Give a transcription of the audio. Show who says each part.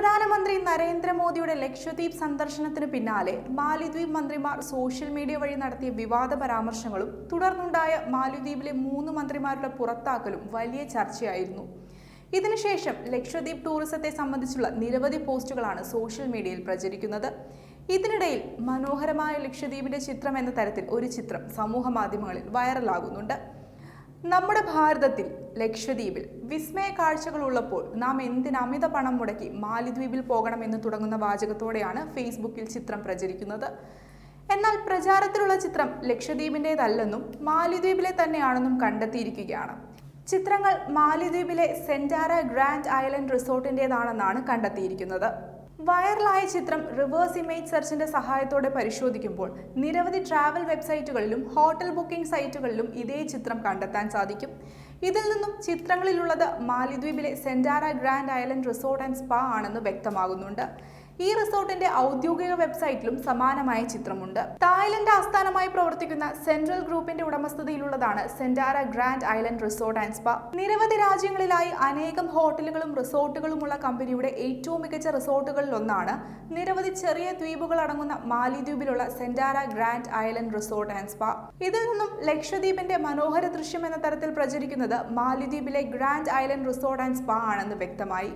Speaker 1: പ്രധാനമന്ത്രി നരേന്ദ്രമോദിയുടെ ലക്ഷദ്വീപ് സന്ദർശനത്തിന് പിന്നാലെ മാലിദ്വീപ് മന്ത്രിമാർ സോഷ്യൽ മീഡിയ വഴി നടത്തിയ വിവാദ പരാമർശങ്ങളും തുടർന്നുണ്ടായ മാലിദ്വീപിലെ മൂന്ന് മന്ത്രിമാരുടെ പുറത്താക്കലും വലിയ ചർച്ചയായിരുന്നു. ഇതിനുശേഷം ലക്ഷദ്വീപ് ടൂറിസത്തെ സംബന്ധിച്ചുള്ള നിരവധി പോസ്റ്റുകളാണ് സോഷ്യൽ മീഡിയയിൽ പ്രചരിക്കുന്നത്. ഇതിനിടയിൽ മനോഹരമായ ലക്ഷദ്വീപിന്റെ ചിത്രം എന്ന തരത്തിൽ ഒരു ചിത്രം സമൂഹ മാധ്യമങ്ങളിൽ വൈറലാകുന്നുണ്ട്. നമ്മുടെ ഭാരതത്തിൽ ലക്ഷദ്വീപിൽ വിസ്മയ കാഴ്ചകൾ ഉള്ളപ്പോൾ നാം എന്തിന് അമിത പണം മുടക്കി മാലിദ്വീപിൽ പോകണം എന്ന് തുടങ്ങുന്ന വാചകത്തോടെയാണ് ഫേസ്ബുക്കിൽ ചിത്രം പ്രചരിക്കുന്നത്. എന്നാൽ പ്രചാരത്തിലുള്ള ചിത്രം ലക്ഷദ്വീപിന്റെതല്ലെന്നും മാലിദ്വീപിലെ തന്നെയാണെന്നും കണ്ടെത്തിയിരിക്കുകയാണ്. ചിത്രങ്ങൾ മാലിദ്വീപിലെ സെന്റാര ഗ്രാൻഡ് ഐലൻഡ് റിസോർട്ടിന്റെതാണെന്നാണ് കണ്ടെത്തിയിരിക്കുന്നത്. വൈറലായ ചിത്രം റിവേഴ്സ് ഇമേജ് സെർച്ചിന്റെ സഹായത്തോടെ പരിശോധിക്കുമ്പോൾ നിരവധി ട്രാവൽ വെബ്സൈറ്റുകളിലും ഹോട്ടൽ ബുക്കിംഗ് സൈറ്റുകളിലും ഇതേ ചിത്രം കണ്ടെത്താൻ സാധിക്കും. ഇതിൽ നിന്നും ചിത്രങ്ങളിലുള്ളത് മാലിദ്വീപിലെ Centara grand island resort and spa ആണെന്ന് വ്യക്തമാകുന്നുണ്ട്. ഈ റിസോർട്ടിന്റെ ഔദ്യോഗിക വെബ്സൈറ്റിലും സമാനമായ ചിത്രമുണ്ട്. തായ്ലൻഡ് ആസ്ഥാനമായി പ്രവർത്തിക്കുന്ന സെൻട്രൽ ഗ്രൂപ്പിന്റെ ഉടമസ്ഥതയിലുള്ളതാണ് Centara grand island resort and spa. നിരവധി രാജ്യങ്ങളിലായി അനേകം ഹോട്ടലുകളും റിസോർട്ടുകളുമുള്ള കമ്പനിയുടെ ഏറ്റവും മികച്ച റിസോർട്ടുകളിൽ ഒന്നാണ് നിരവധി ചെറിയ ദ്വീപുകൾ അടങ്ങുന്ന മാലിദ്വീപിലുള്ള Centara grand island resort and spa. ഇതിൽ നിന്നും ലക്ഷദ്വീപിന്റെ മനോഹര ദൃശ്യം എന്ന തരത്തിൽ പ്രചരിക്കുന്നത് മാലിദ്വീപിലെ grand island resort and spa ആണെന്ന് വ്യക്തമായി.